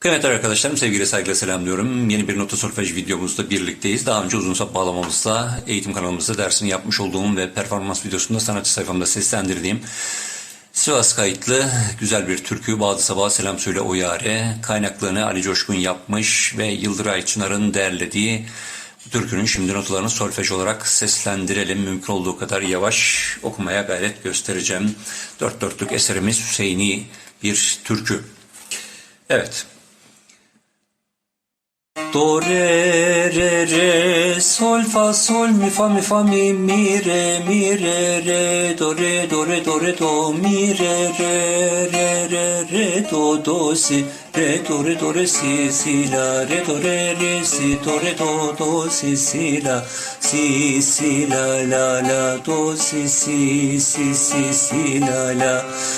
Kıymetli arkadaşlarım sevgiyle saygıyla selamlıyorum. Yeni bir nota solfej videomuzda birlikteyiz. Daha önce uzun sap bağlamamızda eğitim kanalımızda dersini yapmış olduğum ve performans videosunda sanatçı sayfamda seslendirdiğim Sivas kayıtlı güzel bir türkü Bağdı Sabah Selam Söyle O kaynaklarını Ali Coşkun yapmış ve Yıldıray Çınar'ın derlediği bu türkünün şimdi notalarını solfej olarak seslendirelim. Mümkün olduğu kadar yavaş okumaya gayret göstereceğim. Dört dörtlük eserimiz Hüseyini bir türkü. Evet. Do re re re sol fa sol mi fa mi fa mi mi re mi re re do re do re do re do mi re re re re re do do si re do re do re si si la re do re re si do re do do si si la si si la la la do si si si si si la la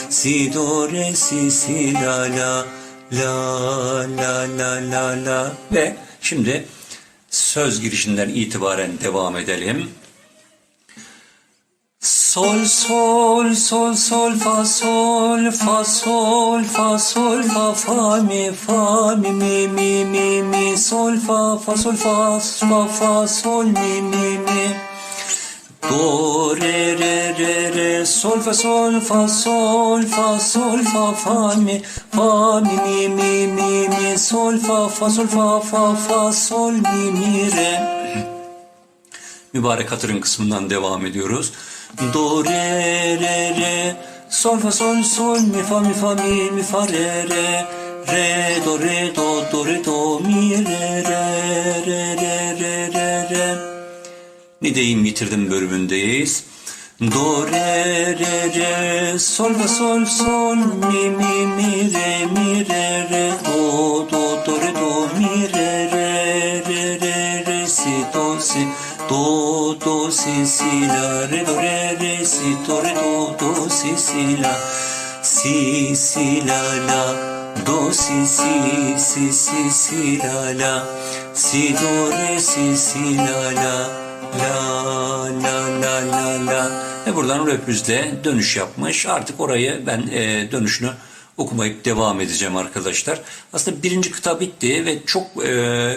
si do re si si la la La la la la la. Ve şimdi söz girişinden itibaren devam edelim. Sol sol sol sol fa sol fa sol fa sol fa fa mi fa mi mi mi mi mi. Sol fa fa sol fa fa fa sol mi mi mi. Do sol fa sol fa sol fa sol fa fa mi fa mi mi mi mi mi. Sol fa fa sol fa fa fa sol mi mi re. Mübarek hatırın kısmından devam ediyoruz. Do re re re. Sol fa sol sol mi fa mi fa mi mi fa re re. Re do re do do re do mi re re re re re re re. Nideyim yitirdim bölümündeyiz. Do re re re sol fa sol sol mi mi mi re mi re re do do do re do mi re re re re re si do si do do si si la re do re re si do re do do si si la si si la la do si si si si si la la si do re si si la la La la la la la ve buradan röpüzle dönüş yapmış. Artık orayı ben e, dönüşünü okumayıp devam edeceğim arkadaşlar. Aslında birinci kıta bitti ve çok e,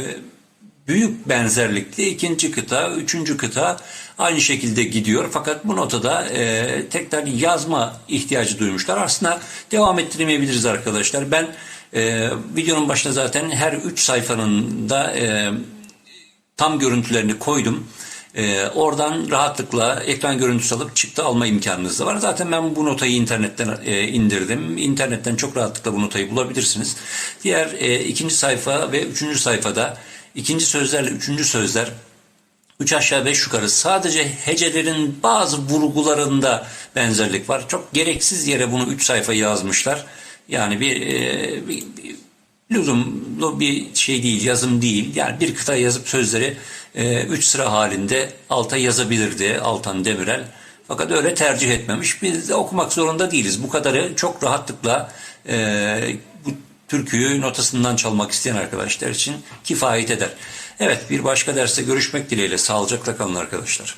büyük benzerlikli ikinci kıta, üçüncü kıta aynı şekilde gidiyor. Fakat bu notada e, tekrar yazma ihtiyacı duymuşlar. Aslında devam ettiremeyebiliriz arkadaşlar. Ben e, videonun başında zaten her üç sayfanın da e, tam görüntülerini koydum. Ee, oradan rahatlıkla ekran görüntüsü alıp çıktı alma imkanınız da var. Zaten ben bu notayı internetten e, indirdim. İnternetten çok rahatlıkla bu notayı bulabilirsiniz. Diğer e, ikinci sayfa ve üçüncü sayfada ikinci sözlerle üçüncü sözler Üç aşağı beş yukarı sadece hecelerin bazı vurgularında benzerlik var. Çok gereksiz yere bunu üç sayfa yazmışlar. Yani bir, e, bir lüzumlu bir şey değil, yazım değil. Yani bir kıta yazıp sözleri e, üç sıra halinde alta yazabilirdi Altan Demirel. Fakat öyle tercih etmemiş. Biz de okumak zorunda değiliz. Bu kadarı çok rahatlıkla e, bu türküyü notasından çalmak isteyen arkadaşlar için kifayet eder. Evet bir başka derste görüşmek dileğiyle. Sağlıcakla kalın arkadaşlar.